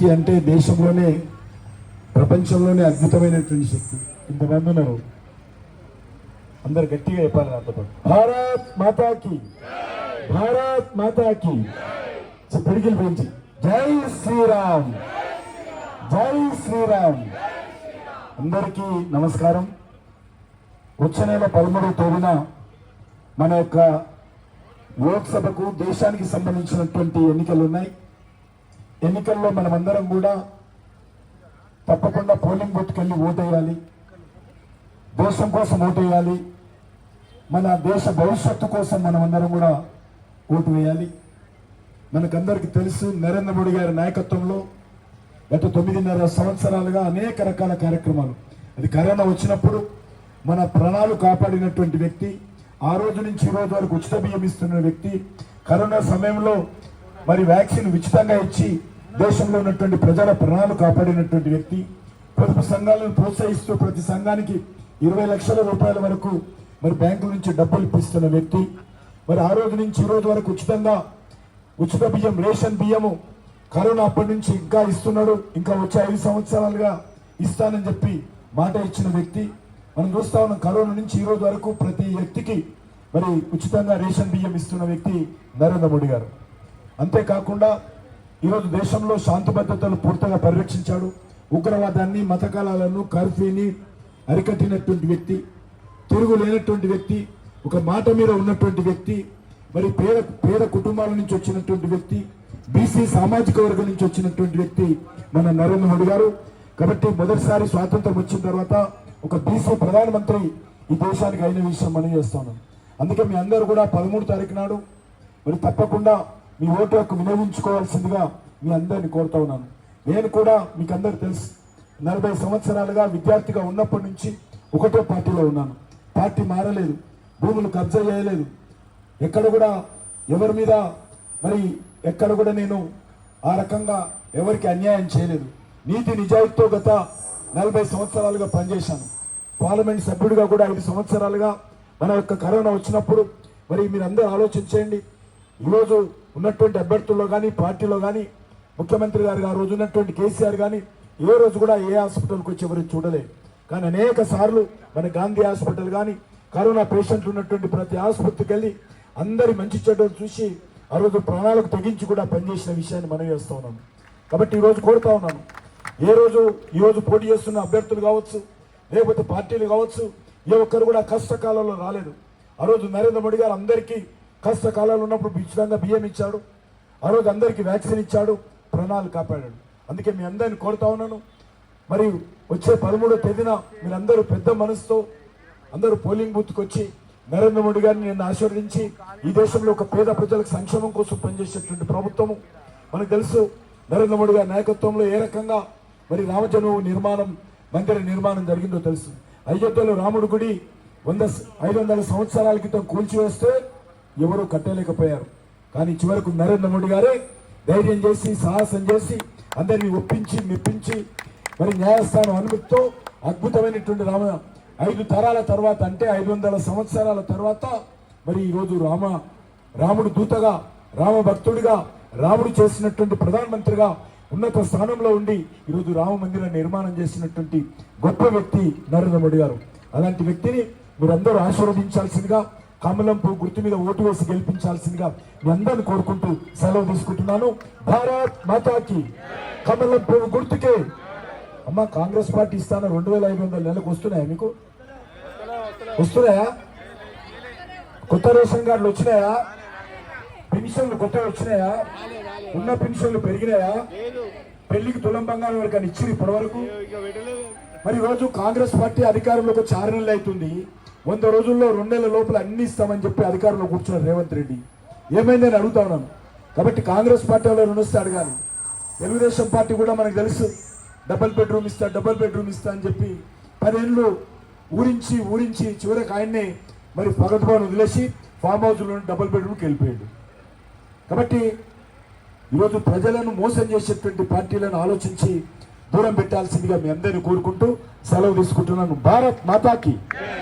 శక్తి అంటే దేశంలోనే ప్రపంచంలోనే అద్భుతమైనటువంటి శక్తి. ఇంతమంది ఉన్నారు అందరు గట్టిగా చెప్పాలి నాతో పాటు. భారత్ మాతాకి. భారత్ మాతాకి. పిడికిలు పెంచి. జై శ్రీరామ్. జై శ్రీరామ్. అందరికీ నమస్కారం. వచ్చే నెల పదమూడవ తేదీన మన యొక్క లోక్సభకు దేశానికి సంబంధించినటువంటి ఎన్నికలు ఉన్నాయి. ఎన్నికల్లో మనమందరం కూడా తప్పకుండా పోలింగ్ బూత్కి వెళ్ళి ఓటేయాలి. దేశం కోసం ఓటేయాలి. మన దేశ భవిష్యత్తు కోసం మనమందరం కూడా ఓటు వేయాలి. మనకందరికీ తెలుసు నరేంద్ర మోడీ గారి నాయకత్వంలో గత తొమ్మిదిన్నర సంవత్సరాలుగా అనేక రకాల కార్యక్రమాలు. అది కరోనా వచ్చినప్పుడు మన ప్రాణాలు కాపాడినటువంటి వ్యక్తి ఆ రోజు నుంచి ఈ రోజు వరకు ఉచిత బియ్యం ఇస్తున్న వ్యక్తి కరోనా సమయంలో మరి వ్యాక్సిన్ ఉచితంగా ఇచ్చి దేశంలో ఉన్నటువంటి ప్రజల ప్రాణాలు కాపాడినటువంటి వ్యక్తి పొదుపు సంఘాలను ప్రోత్సహిస్తూ ప్రతి సంఘానికి ఇరవై లక్షల రూపాయల వరకు మరి బ్యాంకుల నుంచి డబ్బులు ఇప్పిస్తున్న వ్యక్తి మరి ఆ రోజు నుంచి ఈ రోజు వరకు ఉచితంగా ఉచిత బియ్యం రేషన్ బియ్యము కరోనా అప్పటి నుంచి ఇంకా ఇస్తున్నాడు ఇంకా వచ్చే ఐదు సంవత్సరాలుగా ఇస్తానని చెప్పి మాట ఇచ్చిన వ్యక్తి మనం చూస్తా ఉన్నాం కరోనా నుంచి ఈ రోజు వరకు ప్రతి వ్యక్తికి మరి ఉచితంగా రేషన్ బియ్యం ఇస్తున్న వ్యక్తి నరేంద్ర మోడీ గారు. అంతేకాకుండా ఈరోజు దేశంలో శాంతి భద్రతలు పూర్తిగా పరిరక్షించాడు. ఉగ్రవాదాన్ని మత కళాలను కర్ఫ్యూని అరికట్టినటువంటి వ్యక్తి తిరుగు లేనటువంటి వ్యక్తి ఒక మాట మీద ఉన్నటువంటి వ్యక్తి మరి పేద పేద కుటుంబాల నుంచి వచ్చినటువంటి వ్యక్తి బీసీ సామాజిక వర్గం నుంచి వచ్చినటువంటి వ్యక్తి మన నరేంద్ర మోడీ గారు. కాబట్టి మొదటిసారి స్వాతంత్రం వచ్చిన తర్వాత ఒక బీసీ ప్రధానమంత్రి ఈ దేశానికి అయిన విషయం మనం చేస్తాను అందుకే మీ అందరూ కూడా పదమూడు తారీఖు నాడు మరి తప్పకుండా మీ ఓటు హక్కు వినియోగించుకోవాల్సిందిగా మీ అందరిని కోరుతా ఉన్నాను. నేను కూడా మీకు అందరు తెలుసు నలభై సంవత్సరాలుగా విద్యార్థిగా ఉన్నప్పటి నుంచి ఒకటే పార్టీలో ఉన్నాను. పార్టీ మారలేదు భూములు కబ్జా చేయలేదు. ఎక్కడ కూడా ఎవరి మీద మరి ఎక్కడ కూడా నేను ఆ రకంగా ఎవరికి అన్యాయం చేయలేదు. నీతి నిజాయితీతో గత నలభై సంవత్సరాలుగా పనిచేశాను. పార్లమెంట్ సభ్యుడిగా కూడా ఐదు సంవత్సరాలుగా మన యొక్క కరోనా వచ్చినప్పుడు మరి మీరు అందరూ ఆలోచించండి ఈరోజు ఉన్నటువంటి అభ్యర్థుల్లో కానీ పార్టీలో కానీ ముఖ్యమంత్రి గారు ఆ రోజు ఉన్నటువంటి కేసీఆర్ కానీ ఏ రోజు కూడా ఏ హాస్పిటల్కి వచ్చి ఎవరు చూడలేదు కానీ అనేక సార్లు మన గాంధీ హాస్పిటల్ కానీ కరోనా పేషెంట్లు ఉన్నటువంటి ప్రతి ఆసుపత్రికి వెళ్ళి అందరి మంచి చెడ్డలు చూసి ఆ రోజు ప్రాణాలకు తెగించి కూడా పనిచేసిన విషయాన్ని మనం చేస్తూ ఉన్నాము కాబట్టి ఈరోజు కోరుతా ఉన్నాను ఏ రోజు ఈరోజు పోటీ చేస్తున్న అభ్యర్థులు కావచ్చు లేకపోతే పార్టీలు కావచ్చు ఏ ఒక్కరు కూడా కష్టకాలంలో రాలేదు. ఆ రోజు నరేంద్ర మోడీ గారు అందరికీ కష్టకాలంలో ఉన్నప్పుడు ఉచితంగా బియ్యం ఇచ్చాడు. ఆ రోజు అందరికీ వ్యాక్సిన్ ఇచ్చాడు. ప్రాణాలు కాపాడాడు. అందుకే మీ అందరిని కోరుతా ఉన్నాను. మరి వచ్చే పదమూడో తేదీన మీరందరూ పెద్ద మనసుతో అందరూ పోలింగ్ బూత్కి వచ్చి నరేంద్ర మోడీ గారిని నిన్ను ఆశీర్వదించి ఈ దేశంలో ఒక పేద ప్రజలకు సంక్షేమం కోసం పనిచేసేటువంటి ప్రభుత్వము. మనకు తెలుసు నరేంద్ర మోడీ గారి నాయకత్వంలో ఏ రకంగా మరి రామజన్మ నిర్మాణం మందిర నిర్మాణం జరిగిందో తెలుసు. అయోధ్యలో రాముడి గుడి వంద ఐదు వందల సంవత్సరాల క్రితం కూల్చివేస్తే ఎవరూ కట్టలేకపోయారు. కానీ చివరకు నరేంద్ర మోడీ గారే ధైర్యం చేసి సాహసం చేసి అందరినీ ఒప్పించి మెప్పించి మరి న్యాయస్థానం అనుమతితో అద్భుతమైనటువంటి రామ ఐదు తరాల తర్వాత అంటే ఐదు వందల సంవత్సరాల తర్వాత మరి ఈరోజు రామ రాముడు దూతగా రామ భక్తుడిగా రాముడు చేసినటువంటి ప్రధానమంత్రిగా ఉన్నత స్థానంలో ఉండి ఈరోజు రామ మందిర నిర్మాణం చేసినటువంటి గొప్ప వ్యక్తి నరేంద్ర మోడీ గారు. అలాంటి వ్యక్తిని మీరందరూ ఆశీర్వదించాల్సిందిగా కమలం పువ్వు గుర్తు మీద ఓటు వేసి గెలిపించాల్సిందిగా మీ అందరిని కోరుకుంటూ సెలవు తీసుకుంటున్నాను. భారత్ మాతాకి కమలం పువ్వు గుర్తుకే. అమ్మా కాంగ్రెస్ పార్టీ ఇస్తాను రెండు వేల ఐదు వందల నెలకు వస్తున్నాయా మీకు? వస్తున్నాయా? కొత్త రేషన్ కార్డులు వచ్చినాయా? పెన్షన్లు కొత్తగా వచ్చినాయా? ఉన్న పెన్షన్లు పెరిగినాయా? పెళ్ళికి తులం బంగారం వరకు అని ఇచ్చింది ఇప్పటి వరకు మరి రోజు కాంగ్రెస్ పార్టీ అధికారంలోకి వచ్చి ఆరు నెలలు అవుతుంది. వంద రోజుల్లో రెండేళ్ళ లోపల అన్ని ఇస్తామని చెప్పి అధికారంలో కూర్చున్నారు రేవంత్ రెడ్డి. ఏమైందని అడుగుతా ఉన్నాను. కాబట్టి కాంగ్రెస్ పార్టీ వాళ్ళు రుణిస్తే అడగాలి. తెలుగుదేశం పార్టీ కూడా మనకు తెలుసు. డబల్ బెడ్రూమ్ ఇస్తా డబల్ బెడ్రూమ్ ఇస్తా అని చెప్పి పదేళ్ళు ఊరించి ఊరించి చివరికి ఆయన్ని మరి భగత్ వదిలేసి ఫామ్ హౌస్లో డబల్ బెడ్రూమ్కి వెళ్ళిపోయాడు. కాబట్టి ఈరోజు ప్రజలను మోసం చేసేటువంటి పార్టీలను ఆలోచించి దూరం పెట్టాల్సిందిగా మీ అందరిని కోరుకుంటూ సెలవు తీసుకుంటున్నాను. భారత్ మాతాకి.